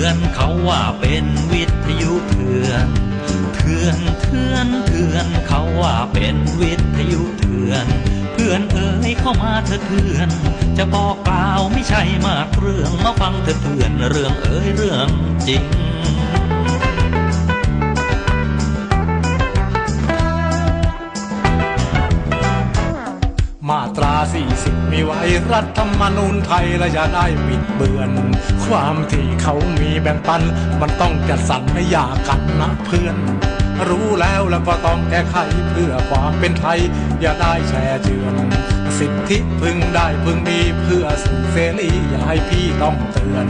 เถื่อนเขาว่าเป็นวิทยุเถื่อนเถื่อนเถื่อนเถื่อนเขาว่าเป็นวิทยุเถื่อน เพื่อนเอ๋ยเข้ามาเถอะเถื่อน จะบอกกล่าวไม่ใช่มากเรื่องมาฟังเถอะเถื่อนเรื่องเอ๋ยเรื่องจริง 40 มีไว้รัฐธรรมนูญไทยและอย่าได้ปิดเบือน ความที่เขามีแบ่งปัน มันต้องจัดสรรไม่อยากกันนะเพื่อน รู้แล้วแล้วก็ต้องแก้ไขเพื่อความเป็นไทย อย่าได้แช่เจือน สิทธิพึงได้พึงมีเพื่อสุขเสรีอย่าให้พี่ต้องเตือน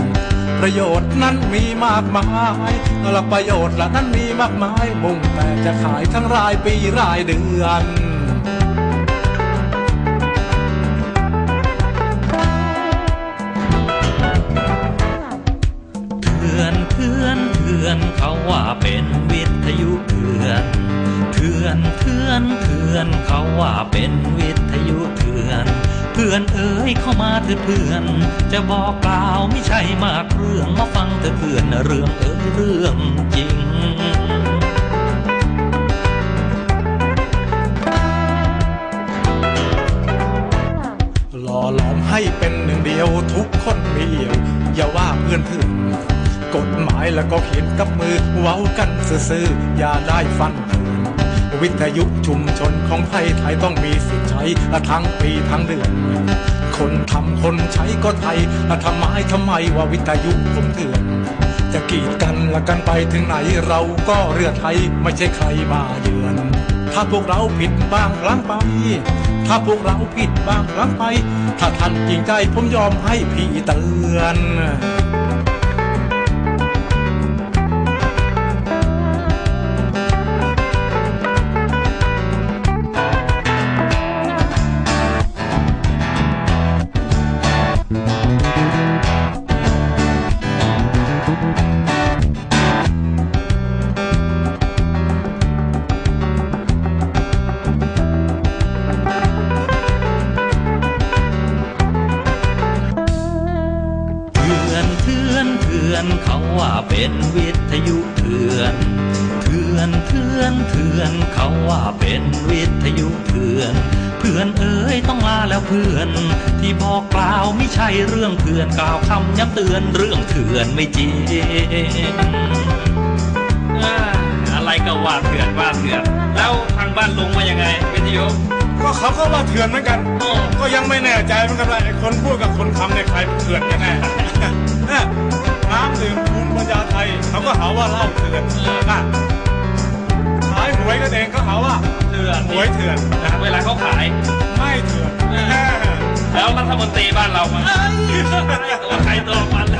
ประโยชน์นั้นมีมากมายและประโยชน์ละนั้นมีมากมาย มุ่งแต่จะขายทั้งรายปีรายเดือน อนเขาว่าเป็นวิทยุเถื่อน เพื่อนเอ๋ยเข้ามาเถอะเพื่อน จะบอกกล่าวไม่ใช่มากเรื่องมาฟังเถอะเพื่อนเรื่องเอ๋ยเรื่องจริงหล่อหลอมให้เป็นหนึ่งเดียวทุกคนมีเอี่ยว อย่าว่าเพื่อนถึงกฎหมายแล้วก็เขียนกับมือเว้ากันซื่อๆอย่าได้ฟันเฟือน วิทยุชุมชนของไทยไทยต้องมีสิทธิ์ใช้ทั้งปีทั้งเดือน คนทำคนใช้ก็ไทยทำไมทำไมว่าวิทยุผมเถื่อนจะกีดกันละกันไปถึงไหนเราก็เรือไทยไม่ใช่ใครมาเยือน ถ้าพวกเราผิดบ้างลั้งไป ถ้าพวกเราผิดบ้างลั้งไป ถ้าท่านจริงใจผมยอมให้พี่เตือน ว่าเป็นวิทยุเถื่อนเถื่อนเถื่อนเถื่อนเขาว่าเป็นวิทยุเถื่อน เพื่อนเอ๋ยต้องลาแล้วเพื่อน ที่บอกกล่าวไม่ใช่เรื่องเพื่อนกล่าวคำย้ำเตือนเรื่องเถื่อนไม่จริงอ่าอะไรก็ว่าเถื่อนว่าเถื่อน แล้วทางบ้านลุงว่ายังไงวิทยุก็เขาก็ว่าเถื่อนเหมือนกันโอ้ก็ยังไม่แน่ใจเหมือนกันว่าไอ้คนพูดกับคนคำเนี่ยใครเป็นเถื่อนกันแน่ ก็หาว่าเหล้าเถื่อนอะขายหวยกันเองก็หาว่าเถื่อนหวยเถื่อนนะเวลาเขาขายไม่เถื่อนแน่แล้วรัฐมนตรีบ้านเรามาตัวใครตัวมันแล้ว